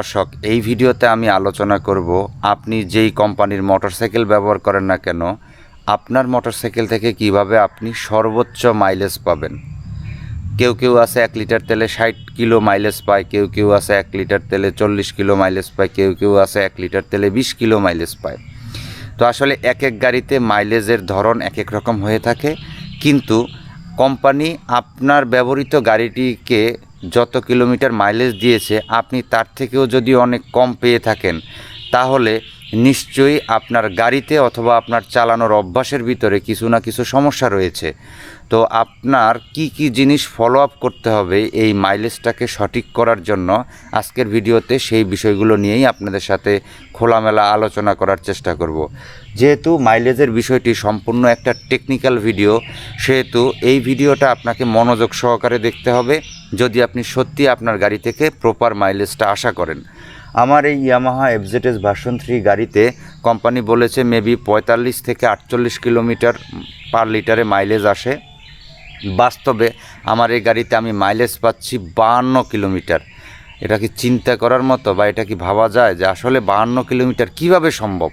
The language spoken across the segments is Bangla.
দর্শক, এই ভিডিওতে আমি আলোচনা করব আপনি যেই কোম্পানির মোটরসাইকেল ব্যবহার করেন না কেন, আপনার মোটরসাইকেল থেকে কীভাবে আপনি সর্বোচ্চ মাইলেজ পাবেন। কেউ কেউ আছে এক লিটার তেলে ষাট কিলো মাইলেজ পায়, কেউ কেউ আছে এক লিটার তেলে চল্লিশ কিলো মাইলেজ পায়, কেউ কেউ আছে এক লিটার তেলে বিশ কিলো মাইলেজ পায়। তো আসলে এক এক গাড়িতে মাইলেজের ধরন এক এক রকম হয়ে থাকে, কিন্তু কোম্পানি আপনার ব্যবহৃত গাড়িটিকে যত কিলোমিটার মাইলেজ দিয়েছে আপনি তার থেকেও যদি অনেক কম পেয়ে থাকেন তাহলে নিশ্চয়ই আপনার গাড়িতে অথবা আপনার চালানোর অভ্যাসের ভিতরে কিছু না কিছু সমস্যা রয়েছে। তো আপনার কি কি জিনিস ফলো আপ করতে হবে এই মাইলেজটাকে সঠিক করার জন্য? আজকের ভিডিওতে সেই বিষয়গুলো নিয়েই আপনাদের সাথে খোলামেলা আলোচনা করার চেষ্টা করব। যেহেতু মাইলেজের বিষয়টি সম্পূর্ণ একটা টেকনিক্যাল ভিডিও সেহেতু এই ভিডিওটা আপনাকে মনোযোগ সহকারে দেখতে হবে। যদি আপনি সত্যি আপনার গাড়ি থেকে প্রপার মাইলেজটা আশা করেন আমার এই ইয়ামাহা এফজেডএস ভার্সন থ্রি গাড়িতে কোম্পানি বলেছে মেবি পঁয়তাল্লিশ থেকে আটচল্লিশ কিলোমিটার পার লিটারে মাইলেজ আসে। বাস্তবে আমার এই গাড়িতে আমি মাইলেজ পাচ্ছি বাহান্ন কিলোমিটার। এটা কি চিন্তা করার মতো বা এটা কি ভাবা যায় যে আসলে বাহান্ন কিলোমিটার কীভাবে সম্ভব?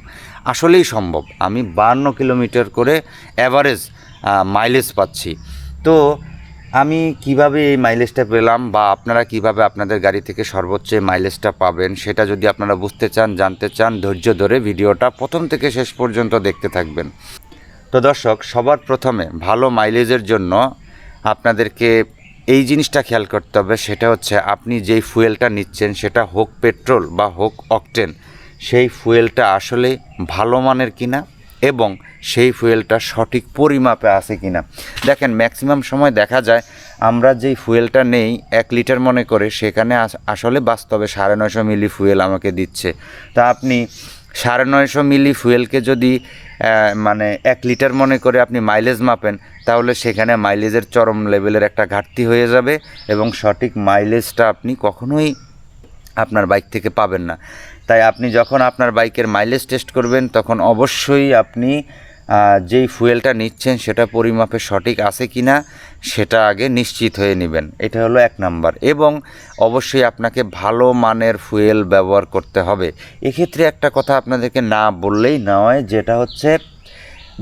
আসলেই সম্ভব। আমি বাহান্ন কিলোমিটার করে অ্যাভারেজ মাইলেজ পাচ্ছি। তো আমি কীভাবে এই মাইলেজটা পেলাম বা আপনারা কীভাবে আপনাদের গাড়ি থেকে সর্বোচ্চ মাইলেজটা পাবেন, সেটা যদি আপনারা বুঝতে চান, জানতে চান, ধৈর্য ধরে ভিডিওটা প্রথম থেকে শেষ পর্যন্ত দেখতে থাকবেন। তো দর্শক, সবার প্রথমে ভালো মাইলেজের জন্য আপনাদেরকে এই জিনিসটা খেয়াল করতে হবে, সেটা হচ্ছে আপনি যেই ফুয়েলটা নিচ্ছেন, সেটা হোক পেট্রোল বা হোক অকটেন সেই ফুয়েলটা আসলে ভালো মানের কিনা এবং সেই ফুয়েলটা সঠিক পরিমাপে আছে কিনা। দেখেন ম্যাক্সিমাম সময় দেখা যায় আমরা যেই ফুয়েলটা নেই, এক লিটার মনে করে, সেখানে আস- আসলে বাস্তবে সাড়ে নয়শো মিলি ফুয়েল আমাকে দিচ্ছে। তা আপনি সাড়ে নয়শো মিলি ফুয়েলকে যদি মানে এক লিটার মনে করে আপনি মাইলেজ মাপেন, তাহলে সেখানে মাইলেজের চরম লেভেলের একটা ঘাটতি হয়ে যাবে এবং সঠিক মাইলেজটা আপনি কখনোই আপনার বাইক থেকে পাবেন না। তাই আপনি যখন আপনার বাইকের মাইলেজ টেস্ট করবেন, তখন অবশ্যই আপনি যেই ফুয়েলটা নিচ্ছেন সেটা পরিমাপে সঠিক আছে কি না সেটা আগে নিশ্চিত হয়ে নেবেন। এটা হলো এক নাম্বার। এবং অবশ্যই আপনাকে ভালো মানের ফুয়েল ব্যবহার করতে হবে। এক্ষেত্রে একটা কথা আপনাদেরকে না বললেই নয়, যেটা হচ্ছে,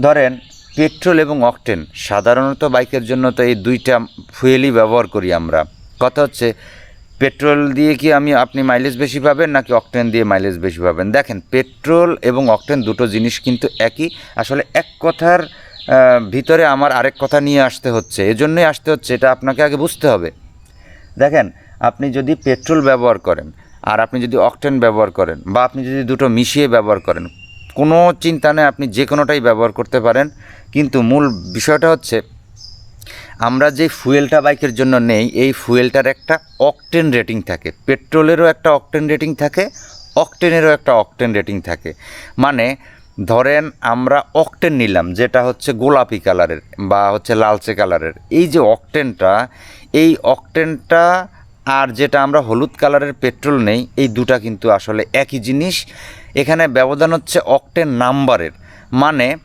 ধরেন পেট্রোল এবং অকটেন সাধারণত বাইকের জন্য তো এই দুইটা ফুয়েলই ব্যবহার করি আমরা। কথা হচ্ছে পেট্রোল দিয়ে কি আমি, আপনি মাইলেজ বেশি পাবেন নাকি অকটেন দিয়ে মাইলেজ বেশি পাবেন? দেখেন, পেট্রোল এবং অকটেন দুটো জিনিস কিন্তু একই। আসলে এক কথার ভিতরে আমার আরেক কথা নিয়ে আসতে হচ্ছে। এজন্যই আসতে হচ্ছে, এটা আপনাকে আগে বুঝতে হবে। দেখেন, আপনি যদি পেট্রোল ব্যবহার করেন আর আপনি যদি অকটেন ব্যবহার করেন বা আপনি যদি দুটো মিশিয়ে ব্যবহার করেন, কোনো চিন্তা নেই, আপনি যে কোনোটাই ব্যবহার করতে পারেন। কিন্তু মূল বিষয়টা হচ্ছে আমরা যে ফুয়েলটা বাইকের জন্য নেই, এই ফুয়েলটার একটা অকটেন রেটিং থাকে। পেট্রোলেরও একটা অকটেন রেটিং থাকে, অকটেনেরও একটা অকটেন রেটিং থাকে। মানে ধরেন আমরা অকটেন নিলাম, যেটা হচ্ছে গোলাপি কালারের বা হচ্ছে লালচে কালারের। এই যে অকটেনটা, এই অকটেনটা আর যেটা আমরা হলুদ কালারের পেট্রোল নেই, এই দুটা কিন্তু আসলে একই জিনিস। এখানে ব্যবধান হচ্ছে অকটেন নাম্বারের। মানে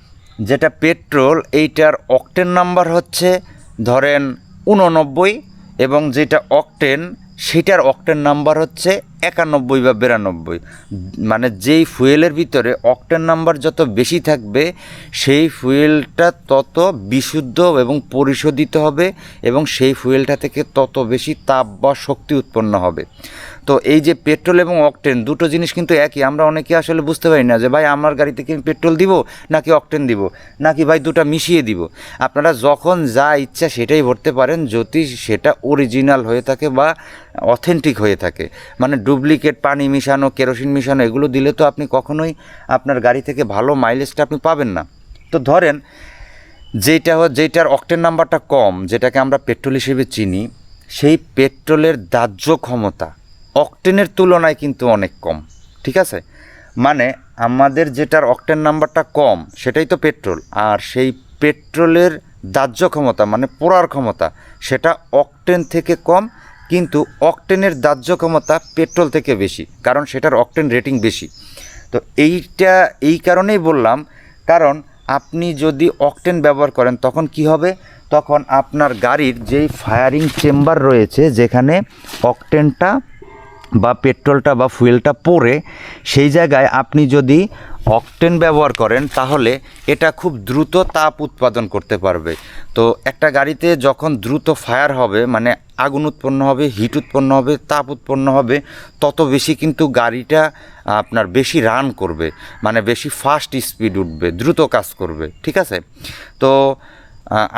যেটা পেট্রোল, এইটার অকটেন নাম্বার হচ্ছে ধরেন উননব্বই এবং যেটা অকটেন সেটার অকটেন নাম্বার হচ্ছে একানব্বই বা বিরানব্বই। মানে যেই ফুয়েলের ভিতরে অকটেন নাম্বার যত বেশি থাকবে, সেই ফুয়েলটা তত বিশুদ্ধ এবং পরিশোধিত হবে এবং সেই ফুয়েলটা থেকে তত বেশি তাপ বা শক্তি উৎপন্ন হবে। তো এই যে পেট্রোল এবং অকটেন দুটো জিনিস কিন্তু একই। আমরা অনেকে আসলে বুঝতে পারি না যে, ভাই, আমার গাড়িতে কি পেট্রোল দিব নাকি অকটেন দিব? নাকি ভাই দুটো মিশিয়ে দিব? আপনারা যখন যা ইচ্ছা সেটাই ভরতে পারেন, যদি সেটা অরিজিনাল হয়ে থাকে বা অথেন্টিক হয়ে থাকে। মানে ডুপ্লিকেট পানি মিশানো কেরোসিন মিশানো, এগুলো দিলে তো আপনি কখনোই আপনার গাড়ি থেকে ভালো মাইলেজটা আপনি পাবেন না। তো ধরেন যেটা যেটার অকটেন নাম্বারটা কম, যেটাকে আমরা পেট্রোল হিসেবে চিনি, সেই পেট্রোলের দাহ্য ক্ষমতা অকটেনের তুলনায় কিন্তু অনেক কম, ঠিক আছে? মানে আমাদের যেটার অকটেন নাম্বারটা কম, সেটাই তো পেট্রোল। আর সেই পেট্রোলের দাহ্য ক্ষমতা মানে পোড়ার ক্ষমতা, সেটা অকটেন থেকে কম, কিন্তু অকটেনের দাহ্য ক্ষমতা পেট্রোল থেকে বেশি, কারণ সেটার অকটেন রেটিং বেশি। তো এইটা, এই কারণেই বললাম, কারণ আপনি যদি অকটেন ব্যবহার করেন, তখন কি হবে? তখন আপনার গাড়ির যেই ফায়ারিং চেম্বার রয়েছে, যেখানে অকটেনটা বা পেট্রোলটা বা ফুয়েলটা পরে সেই জায়গায় আপনি যদি অকটেন ব্যবহার করেন, তাহলে এটা খুব দ্রুত তাপ উৎপাদন করতে পারবে। তো একটা গাড়িতে যখন দ্রুত ফায়ার হবে মানে আগুন উৎপন্ন হবে, হিট উৎপন্ন হবে, তাপ উৎপন্ন হবে, তত বেশি কিন্তু গাড়িটা আপনার বেশি রান করবে মানে বেশি ফাস্ট স্পিড উঠবে, দ্রুত কাজ করবে, ঠিক আছে? তো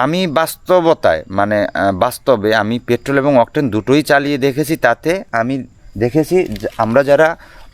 আমি বাস্তবতায় মানে বাস্তবে আমি পেট্রোল এবং অকটেন দুটোই চালিয়ে দেখেছি, তাতে আমি দেখেছি আমরা যারা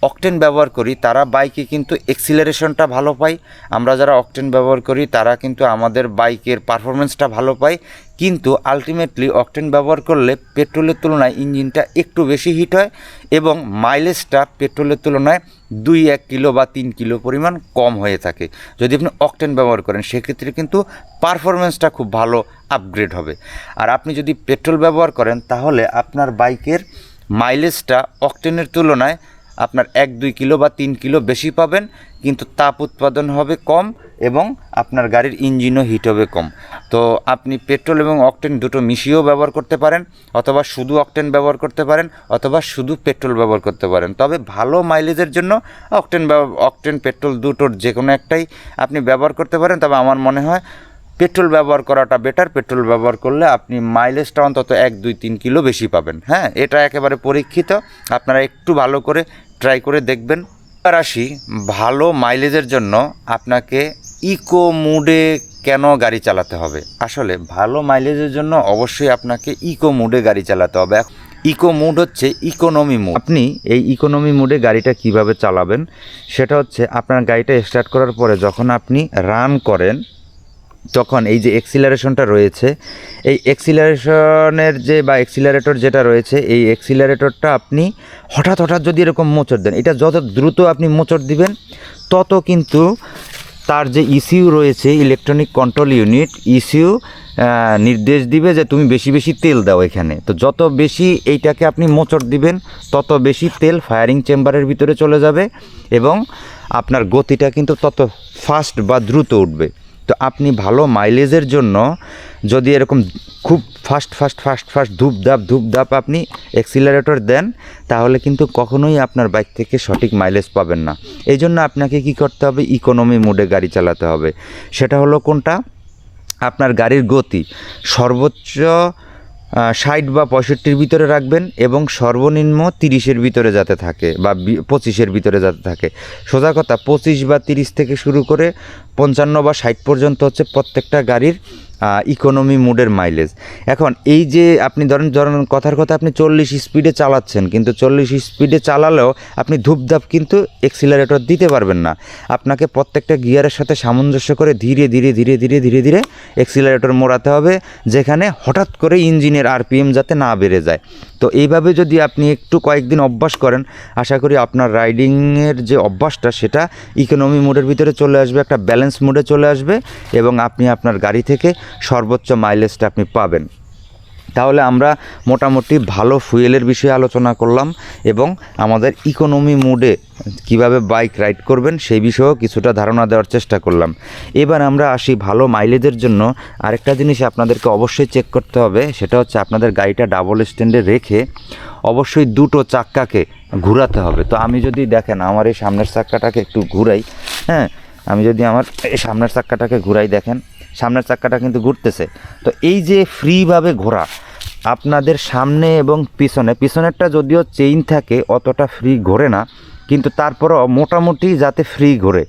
অকটেন ব্যবহার করি, তারা বাইকে কিন্তু এক্সিলারেশনটা ভালো পাই আমরা যারা অকটেন ব্যবহার করি, তারা কিন্তু আমাদের বাইকের পারফরমেন্সটা ভালো পাই কিন্তু আলটিমেটলি অকটেন ব্যবহার করলে পেট্রোলের তুলনায় ইঞ্জিনটা একটু বেশি হিট হয় এবং মাইলেজটা পেট্রোলের তুলনায় দুই, এক কিলো বা তিন কিলো পরিমাণ কম হয়ে থাকে। যদি আপনি অকটেন ব্যবহার করেন, সেক্ষেত্রে কিন্তু পারফরমেন্সটা খুব ভালো আপগ্রেড হবে। আর আপনি যদি পেট্রোল ব্যবহার করেন, তাহলে আপনার বাইকের মাইলেজটা অকটেনের তুলনায় আপনার এক, দুই কিলো বা তিন কিলো বেশি পাবেন, কিন্তু তাপ উৎপাদন হবে কম এবং আপনার গাড়ির ইঞ্জিনও হিট হবে কম। তো আপনি পেট্রোল এবং অকটেন দুটো মিশিয়েও ব্যবহার করতে পারেন, অথবা শুধু অকটেন ব্যবহার করতে পারেন, অথবা শুধু পেট্রোল ব্যবহার করতে পারেন। তবে ভালো মাইলেজের জন্য অকটেন অকটেন, পেট্রোল দুটোর যে কোনো একটাই আপনি ব্যবহার করতে পারেন। তবে আমার মনে হয় পেট্রোল ব্যবহার করাটা বেটার পেট্রোল ব্যবহার করলে আপনি মাইলেজটা অন্তত এক, দুই, তিন কিলো বেশি পাবেন। হ্যাঁ এটা একেবারে পরীক্ষিত। আপনারা একটু ভালো করে ট্রাই করে দেখবেন। আসি ভালো মাইলেজের জন্য আপনাকে ইকো মুডে কেন গাড়ি চালাতে হবে? আসলে ভালো মাইলেজের জন্য অবশ্যই আপনাকে ইকো মুডে গাড়ি চালাতে হবে। ইকো মুড হচ্ছে ইকোনমি মুড আপনি এই ইকোনমি মুডে গাড়িটা কীভাবে চালাবেন? সেটা হচ্ছে আপনার গাড়িটা স্টার্ট করার পরে যখন আপনি রান করেন তখন এই যে এক্সিলারেশনটা রয়েছে, এই এক্সিলারেশনের যে বা এক্সিলারেটর যেটা রয়েছে, এই এক্সিলারেটরটা আপনি হঠাৎ হঠাৎ যদি এরকম মোচড় দেন, এটা যত দ্রুত আপনি মোচড় দিবেন, তত কিন্তু তার যে ইসিউ রয়েছে ইলেকট্রনিক কন্ট্রোল ইউনিট ইসিউ নির্দেশ দিবে যে তুমি বেশি বেশি তেল দাও এখানে। তো যত বেশি এইটাকে আপনি মোচড় দিবেন, তত বেশি তেল ফায়ারিং চেম্বারের ভিতরে চলে যাবে এবং আপনার গতিটা কিন্তু তত ফাস্ট বা দ্রুত উঠবে। তো আপনি ভালো মাইলেজের জন্য যদি এরকম খুব ফাস্ট ফাস্ট ফাস্ট ফাস্ট ধূপ ধাপ ধূপ ধাপ আপনি অ্যাক্সিলারেটর দেন, তাহলে কিন্তু কখনোই আপনার বাইক থেকে সঠিক মাইলেজ পাবেন না। এই জন্য আপনাকে কি করতে হবে? ইকোনমি মোডে গাড়ি চালাতে হবে। সেটা হলো কোনটা? আপনার গাড়ির গতি। সর্বোচ্চ ষাট বা পঁয়ষট্টির ভিতরে রাখবেন এবং সর্বনিম্ন তিরিশের ভিতরে যাতে থাকে বা পঁচিশের ভিতরে যাতে থাকে। সোজা কথা, পঁচিশ বা তিরিশ থেকে শুরু করে পঞ্চান্ন বা ষাট পর্যন্ত হচ্ছে প্রত্যেকটা গাড়ির ইকোনমি মুডের মাইলেজ এখন, এই যে আপনি ধরেন ধরেন কথার কথা আপনি চল্লিশ স্পিডে চালাচ্ছেন, কিন্তু চল্লিশ স্পিডে চালালেও আপনি ধূপধাপ কিন্তু এক্সিলারেটর দিতে পারবেন না। আপনাকে প্রত্যেকটা গিয়ারের সাথে সামঞ্জস্য করে ধীরে ধীরে ধীরে ধীরে ধীরে ধীরে এক্সিলারেটর মোড়াতে হবে, যেখানে হঠাৎ করে ইঞ্জিনের আরপিএম যাতে না বেড়ে যায়। তো এইভাবে যদি আপনি একটু কয়েকদিন অভ্যাস করেন, আশা করি আপনার রাইডিংয়ের যে অভ্যাসটা, সেটা ইকোনমি মোডের ভিতরে চলে আসবে, একটা ব্যালেন্স মোডে চলে আসবে এবং আপনি আপনার গাড়ি থেকে সর্বোচ্চ মাইলেজটা আপনি পাবেন। তাহলে আমরা মোটামুটি ভালো ফুয়েলের বিষয়ে আলোচনা করলাম এবং আমাদের ইকোনমি মুডে কীভাবে বাইক রাইড করবেন সেই বিষয়েও কিছুটা ধারণা দেওয়ার চেষ্টা করলাম। এবার আমরা আসি ভালো মাইলেজের জন্য। আরেকটা জিনিস আপনাদেরকে অবশ্যই চেক করতে হবে, সেটা হচ্ছে আপনাদের গাড়িটা ডাবল স্ট্যান্ডে রেখে অবশ্যই দুটো চাক্কাকে ঘোরাতে হবে। তো আমি যদি দেখেন আমার এই সামনের চাক্কাটাকে একটু ঘুরাই হ্যাঁ আমি যদি আমার এই সামনের চাক্কাটাকে ঘুরাই দেখেন সামনের চাক্কাটা কিন্তু ঘুরতেছে। তো এই যে ফ্রিভাবে ঘোরা, আপনাদের সামনে এবং পিছনে, পিছনেরটা যদিও চেইন থাকে, অতটা ফ্রি ঘোরে না। কিন্তু তারপরও মোটামুটি যাতে ফ্রি ঘোরে।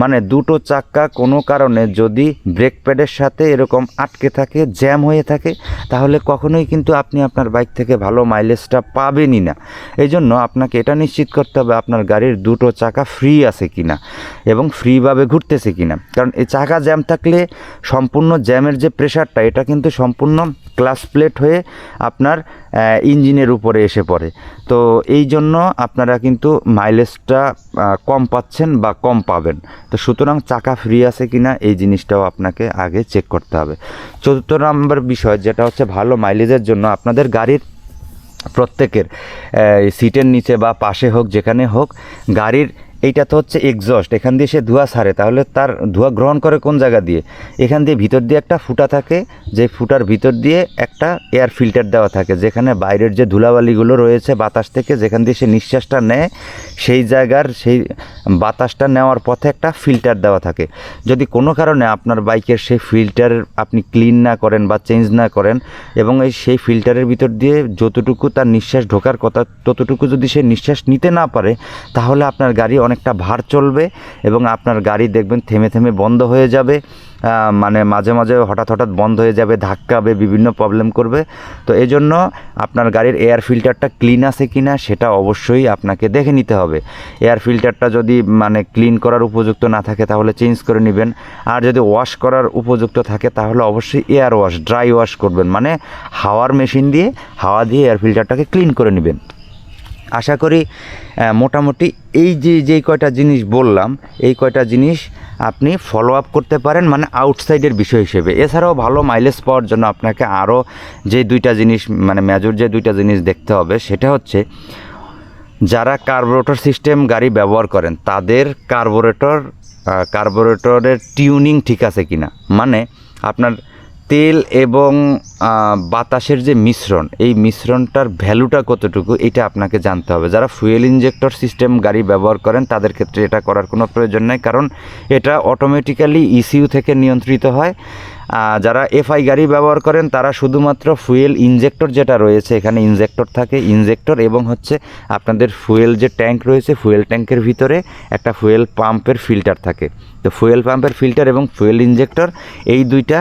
মানে দুটো চাক্কা কোনো কারণে যদি ব্রেক প্যাডের সাথে এরকম আটকে থাকে জ্যাম হয়ে থাকে, তাহলে কখনোই কিন্তু আপনি আপনার বাইক থেকে ভালো মাইলেজটা পাবেনই না। এই জন্য আপনাকে এটা নিশ্চিত করতে হবে আপনার গাড়ির দুটো চাকা ফ্রি আছে কিনা এবং ফ্রিভাবে ঘুরতেছে কিনা। কারণ এই চাকা জ্যাম থাকলে সম্পূর্ণ জ্যামের যে প্রেশারটা এটা কিন্তু সম্পূর্ণ ক্লাস প্লেট হয়ে আপনার ইঞ্জিনের উপরে এসে পড়ে। তো এই জন্য আপনারা কিন্তু মাইলেজটা কম পাচ্ছেন বা কম পাবেন। তো সুতরাং চাকা ফ্রি আছে কি না এই জিনিসটাও আপনাকে আগে চেক করতে হবে। চতুর্থ নম্বর বিষয় যেটা হচ্ছে ভালো মাইলেজের জন্য আপনাদের গাড়ির প্রত্যেকের সিটের নিচে বা পাশে হোক যেখানে হোক, গাড়ির এইটা তো হচ্ছে এক্সস্ট এখান দিয়ে সে ধোঁয়া ছাড়ে, তাহলে তার ধোঁয়া গ্রহণ করে কোন জায়গা দিয়ে? এখান দিয়ে ভিতর দিয়ে একটা ফুটা থাকে, যে ফুটার ভিতর দিয়ে একটা এয়ার ফিল্টার দেওয়া থাকে, যেখানে বাইরের যে ধুলাবালিগুলো রয়েছে বাতাস থেকে, যেখান দিয়ে সে নিঃশ্বাসটা নেয়, সেই জায়গার সেই বাতাসটা নেওয়ার পথে একটা ফিল্টার দেওয়া থাকে। যদি কোনো কারণে আপনার বাইকের সেই ফিল্টার আপনি ক্লিন না করেন বা চেঞ্জ না করেন, এবং এই সেই ফিল্টারের ভিতর দিয়ে যতটুকু তার নিঃশ্বাস ঢোকার কথা, ততটুকু যদি সে নিঃশ্বাস নিতে না পারে, তাহলে আপনার গাড়ি অনেকটা ভার চলবে এবং আপনার গাড়ি দেখবেন থেমে থেমে বন্ধ হয়ে যাবে মানে মাঝে মাঝে হঠাৎ হঠাৎ বন্ধ হয়ে যাবে ধাক্কাবে বিভিন্ন প্রবলেম করবে। তো এই জন্য আপনার গাড়ির এয়ার ফিল্টারটা ক্লিন আছে কি না সেটা অবশ্যই আপনাকে দেখে নিতে হবে। এয়ার ফিল্টারটা যদি মানে ক্লিন করার উপযুক্ত না থাকে তাহলে চেঞ্জ করে নেবেন। আর যদি ওয়াশ করার উপযুক্ত থাকে তাহলে অবশ্যই এয়ার ওয়াশ ড্রাই ওয়াশ করবেন। মানে হাওয়ার মেশিন দিয়ে হাওয়া দিয়ে এয়ার ফিল্টারটাকে ক্লিন করে নেবেন। আশা করি মোটামুটি এই যে যেই কয়টা জিনিস বললাম, এই কয়টা জিনিস আপনি ফলো আপ করতে পারেন মানে আউটসাইডের বিষয় হিসেবে। এছাড়াও ভালো মাইলেজ পাওয়ার জন্য আপনাকে আরও যে দুইটা জিনিস মানে মেজর যে দুইটা জিনিস দেখতে হবে, সেটা হচ্ছে যারা কার্বোরেটর সিস্টেম গাড়ি ব্যবহার করেন, তাদের কার্বোরেটর কার্বোরেটরের টিউনিং ঠিক আছে কিনা? মানে আপনার তেল এবং বাতাসের যে মিশ্রণ, এই মিশ্রণটার ভ্যালুটা কতটুকু, এটা আপনাকে জানতে হবে। যারা ফুয়েল ইঞ্জেক্টর সিস্টেম গাড়ি ব্যবহার করেন, তাদের ক্ষেত্রে এটা করার কোনো প্রয়োজন নেই, কারণ এটা অটোমেটিক্যালি ইসিউ থেকে নিয়ন্ত্রিত হয়। যারা এফআই গাড়ি ব্যবহার করেন, তারা শুধুমাত্র ফুয়েল ইনজেক্টর যেটা রয়েছে, এখানে ইনজেক্টর থাকে, ইনজেক্টর এবং হচ্ছে আপনাদের ফুয়েল যে ট্যাঙ্ক রয়েছে, ফুয়েল ট্যাঙ্কের ভিতরে একটা ফুয়েল পাম্পের ফিল্টার থাকে। তো ফুয়েল পাম্পের ফিল্টার এবং ফুয়েল ইনজেক্টর, এই দুইটা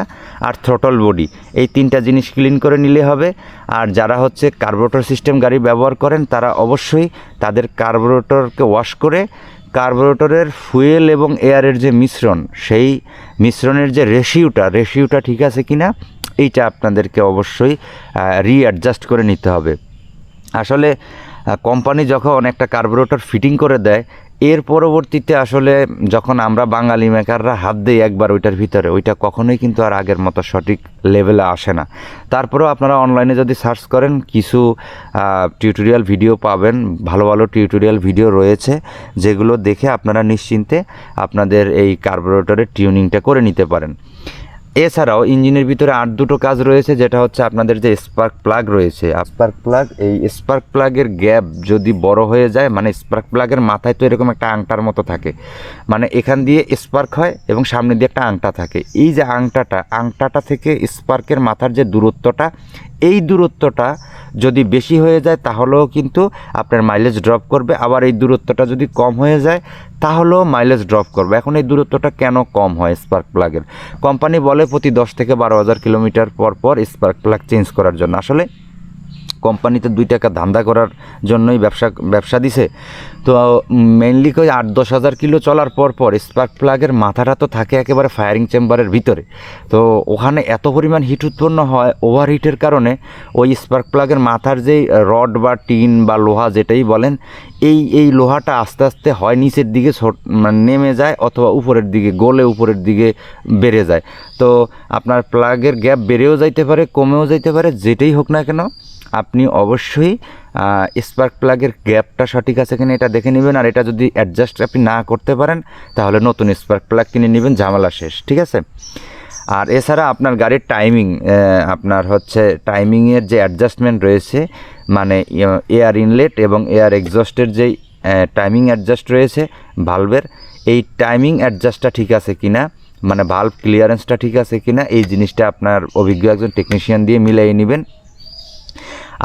আর থ্রটল বডি এই তিনটা জিনিস ক্লিন করে নিলে হবে। আর যারা হচ্ছে কার্বোরেটর সিস্টেম গাড়ি ব্যবহার করেন, তারা অবশ্যই তাদের কার্বোরেটরকে ওয়াশ করে কার্বোরেটরের ফুয়েল এবং এয়ারের যে মিশ্রণ, সেই মিশ্রণের যে রেশিওটা রেশিওটা ঠিক আছে কি না এইটা আপনাদেরকে অবশ্যই রিঅ্যাডজাস্ট করে নিতে হবে। আসলে কোম্পানি যখন একটা কার্বোরেটর ফিটিং করে দেয় এর পরবর্তীতে আসলে যখন আমরা বাঙালি মেকাররা হাত দিই একবার ওইটার ভিতরে, ওইটা কখনোই কিন্তু আর আগের মতো সঠিক লেভেলে আসে না। তারপরেও আপনারা অনলাইনে যদি সার্চ করেন, কিছু টিউটোরিয়াল ভিডিও পাবেন, ভালো ভালো টিউটোরিয়াল ভিডিও রয়েছে, যেগুলো দেখে আপনারা নিশ্চিন্তে আপনাদের এই কার্বোরেটরের টিউনিংটা করে নিতে পারেন। এছাড়াও ইঞ্জিনের ভিতরে আর দুটো কাজ রয়েছে, যেটা হচ্ছে আপনাদের যে স্পার্ক প্লাগ রয়েছে। স্পার্ক প্লাগ এই স্পার্ক প্লাগের গ্যাপ যদি বড় হয়ে যায় মানে স্পার্ক প্লাগের মাথায় তো এরকম একটা আংটার মতো থাকে। মানে এখান দিয়ে স্পার্ক হয় এবং সামনে দিয়ে একটা আংটা থাকে। এই যে আংটাটা আংটাটা থেকে স্পার্কের মাথার যে দূরত্বটা, এই দূরত্বটা যদি বেশি হয়ে যায়, তাহলেও কিন্তু আপনার মাইলেজ ড্রপ করবে। আবার এই দূরত্বটা যদি কম হয়ে যায়, তাহলেও মাইলেজ ড্রপ করবে। এখন এই দূরত্বটা কেন কম হয় স্পার্ক প্লাগের কোম্পানি বলে প্রতি দশ থেকে বারো হাজার কিলোমিটার পর পর স্পার্ক প্লাগ চেঞ্জ করার জন্য। আসলে কোম্পানিতে দুই টাকা ধান্দা করার জন্যই ব্যবসা ব্যবসা দিছে। তো মেনলি কই আট, দশ হাজার কিলো চলার পর পর স্পার্ক প্লাগের মাথাটা তো থাকে একেবারে ফায়ারিং চেম্বারের ভিতরে। তো, ওখানে এত পরিমাণ হিট উৎপন্ন হয় ওভার হিটের কারণে ওই স্পার্ক প্লাগের মাথার যেই রড বা টিন বা লোহা যেটাই বলেন, এই এই লোহাটা আস্তে আস্তে হয় নিচের দিকে মানে নেমে যায় অথবা উপরের দিকে, গলে উপরের দিকে বেড়ে যায়। তো, আপনার প্লাগের গ্যাপ বেড়েও যাইতে পারে, কমেও যাইতে পারে, যেটাই হোক না কেন আপনি অবশ্যই স্পার্ক প্লাগের গ্যাপটা সঠিক আছে কিনা এটা দেখে নেবেন, আর এটা যদি অ্যাডজাস্ট আপনি না করতে পারেন, তাহলে নতুন স্পার্ক প্লাগ কিনে নেবেন, ঝামেলা শেষ, ঠিক আছে? আর এছাড়া আপনার গাড়ির টাইমিং আপনার হচ্ছে টাইমিংয়ের যে অ্যাডজাস্টমেন্ট রয়েছে মানে এয়ার ইনলেট এবং এয়ার এক্সস্টের যেই টাইমিং অ্যাডজাস্ট রয়েছে ভালভের এই টাইমিং অ্যাডজাস্টটা ঠিক আছে কিনা মানে ভালভ ক্লিয়ারেন্সটা ঠিক আছে কিনা, এই জিনিসটা আপনার অভিজ্ঞ একজন টেকনিশিয়ান দিয়ে মিলিয়ে নেবেন।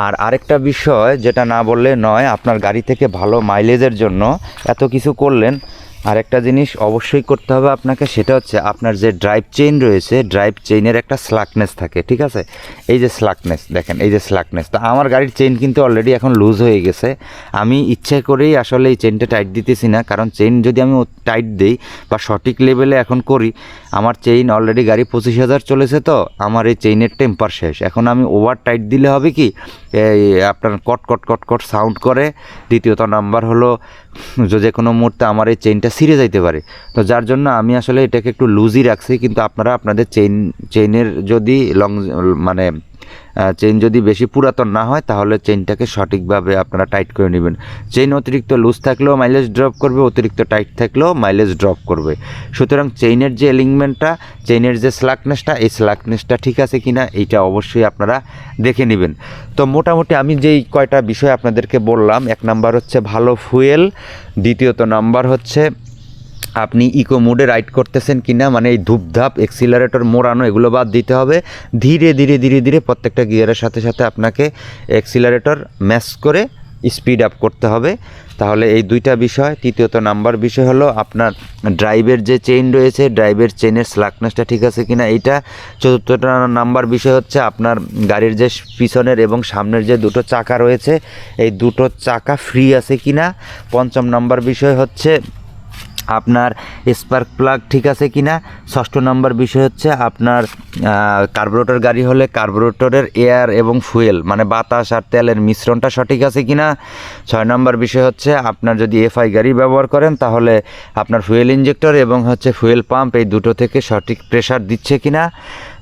আর আরেকটা বিষয়, যেটা না বললে নয়, আপনার গাড়ি থেকে ভালো মাইলেজের জন্য এত কিছু করলেন। আরেকটা জিনিস অবশ্যই করতে হবে আপনাকে, সেটা হচ্ছে আপনার যে ড্রাইভ চেইন রয়েছে ড্রাইভ চেইনের একটা স্লাকনেস থাকে, ঠিক আছে? এই যে স্লাকনেস দেখেন, এই যে স্লাকনেস তো আমার গাড়ির চেইন কিন্তু অলরেডি এখন লুজ হয়ে গেছে। আমি ইচ্ছে করেই আসলে এই চেইনটা টাইট দিতেছি না, কারণ চেইন যদি আমি টাইট দিই বা সঠিক লেভেলে এখন করি আমার চেইন অলরেডি গাড়ি পঁচিশ হাজার চলেছে তো, আমার এই চেইনের টেম্পার শেষ। এখন আমি ওভার টাইট দিলে হবে কি, এই আপনার কট কট কট কট সাউন্ড করে। দ্বিতীয়ত নাম্বার হলো, যে কোনো মুহূর্তে আমার এই চেইনটা সিরে যাইতে পারে। তো যার জন্য আমি আসলে এটাকে একটু লুজই রাখছি, কিন্তু আপনারা আপনাদের চেইন চেইনের যদি লং মানে চেইন যদি বেশি পুরাতন না হয়, তাহলে চেইনটাকে সঠিকভাবে আপনারা টাইট করে নেবেন। চেইন অতিরিক্ত লুজ থাকলেও মাইলেজ ড্রপ করবে, অতিরিক্ত টাইট থাকলেও মাইলেজ ড্রপ করবে। সুতরাং চেইনের যে এলিংমেন্টটা চেইনের যে স্লাকনেসটা এই স্লাকনেসটা ঠিক আছে কি না এইটা অবশ্যই আপনারা দেখে নেবেন। তো মোটামুটি আমি যেই কয়টা বিষয় আপনাদেরকে বললাম, এক নাম্বার হচ্ছে ভালো ফুয়েল দ্বিতীয়ত নাম্বার হচ্ছে আপনি ইকো মোডে রাইড করতেছেন কি না মানে এই ধূপধাপ এক্সিলারেটর মোড়ানো, এগুলো বাদ দিতে হবে। ধীরে ধীরে ধীরে ধীরে প্রত্যেকটা গিয়ারের সাথে সাথে আপনাকে এক্সিলারেটর ম্যাচ করে স্পিড আপ করতে হবে। তাহলে এই দুইটা বিষয়। তৃতীয়ত নাম্বার বিষয় হলো আপনার ড্রাইভের যে চেইন রয়েছে ড্রাইভের চেইনের স্লাকনেসটা ঠিক আছে কিনা, এইটা। চতুর্থটা নাম্বার বিষয় হচ্ছে আপনার গাড়ির যে পিছনের এবং সামনের যে দুটো চাকা রয়েছে, এই দুটো চাকা ফ্রি আছে কিনা? পঞ্চম নাম্বার বিষয় হচ্ছে আপনার স্পার্ক প্লাগ ঠিক আছে কি না ষষ্ঠ নম্বর বিষয় হচ্ছে আপনার কার্বোরেটর গাড়ি হলে কার্বোরেটরের এয়ার এবং ফুয়েল মানে বাতাস আর তেলের মিশ্রণটা সঠিক আছে কি না ছয় নম্বর বিষয় হচ্ছে আপনার যদি এফআই গাড়ি ব্যবহার করেন, তাহলে আপনার ফুয়েল ইঞ্জেক্টর এবং হচ্ছে ফুয়েল পাম্প এই দুটো থেকে সঠিক প্রেশার দিচ্ছে কি না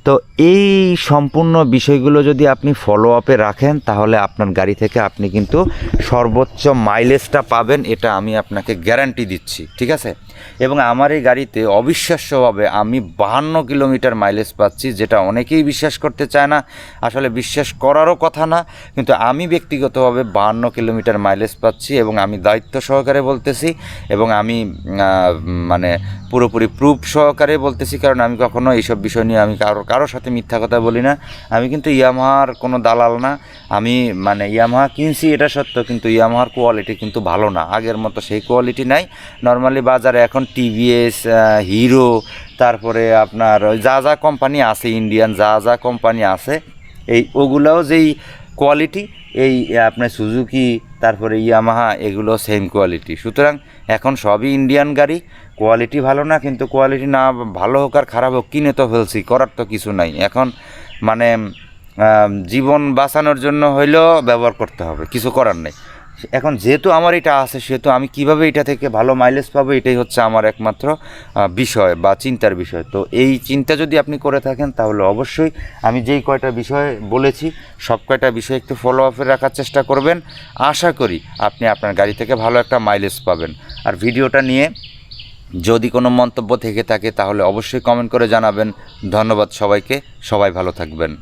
তো এই সম্পূর্ণ বিষয়গুলো যদি আপনি ফলো আপে রাখেন, তাহলে আপনার গাড়ি থেকে আপনি কিন্তু সর্বোচ্চ মাইলেজটা পাবেন, এটা আমি আপনাকে গ্যারান্টি দিচ্ছি, ঠিক আছে? এবং আমার এই গাড়িতে অবিশ্বাস্যভাবে আমি বাহান্ন কিলোমিটার মাইলেজ পাচ্ছি, যেটা অনেকেই বিশ্বাস করতে চায় না। আসলে বিশ্বাস করারও কথা না, কিন্তু আমি ব্যক্তিগতভাবে বাহান্ন কিলোমিটার মাইলেজ পাচ্ছি এবং আমি দায়িত্ব সহকারে বলতেছি এবং আমি মানে পুরোপুরি প্রুফ সহকারে বলতেছি, কারণ আমি কখনো এইসব বিষয় নিয়ে আমি কারও কারোর সাথে মিথ্যা কথা বলি না। আমি কিন্তু ইয়ামাহার কোনো দালাল না, আমি মানে ইয়ামাহা কিনছি এটা সত্য, কিন্তু ইয়ামাহার কোয়ালিটি কিন্তু ভালো না। আগের মতো সেই কোয়ালিটি নাই। নর্মালি বাজারে এখন টিভিএস হিরো তারপরে আপনার যা যা কোম্পানি আছে ইন্ডিয়ান যা যা কোম্পানি আছে, এই ওগুলাও যেই কোয়ালিটি এই আপনার সুজুকি তারপরে ইয়ামাহা এগুলো সেম কোয়ালিটি সুতরাং এখন সবই ইন্ডিয়ান গাড়ি কোয়ালিটি ভালো না, কিন্তু কোয়ালিটি না ভালো হোক আর খারাপ হোক, কিনে তো ফেলছি, করার তো কিছু নাই। এখন মানে জীবন বাঁচানোর জন্য হইলেও ব্যবহার করতে হবে, কিছু করার নেই। এখন যেহেতু আমার এটা আছে, সেহেতু আমি কীভাবে এটা থেকে ভালো মাইলেজ পাবো, এটাই হচ্ছে আমার একমাত্র বিষয় বা চিন্তার বিষয়। তো এই চিন্তা যদি আপনি করে থাকেন, তাহলে অবশ্যই আমি যেই কয়টা বিষয় বলেছি, সব কয়টা বিষয় একটু ফলো আপে রাখার চেষ্টা করবেন। আশা করি আপনি আপনার গাড়ি থেকে ভালো একটা মাইলেজ পাবেন। আর ভিডিওটা নিয়ে যদি কোনো মন্তব্য থেকে থাকে, তাহলে অবশ্যই কমেন্ট করে জানাবেন। ধন্যবাদ সবাইকে, সবাই ভালো থাকবেন।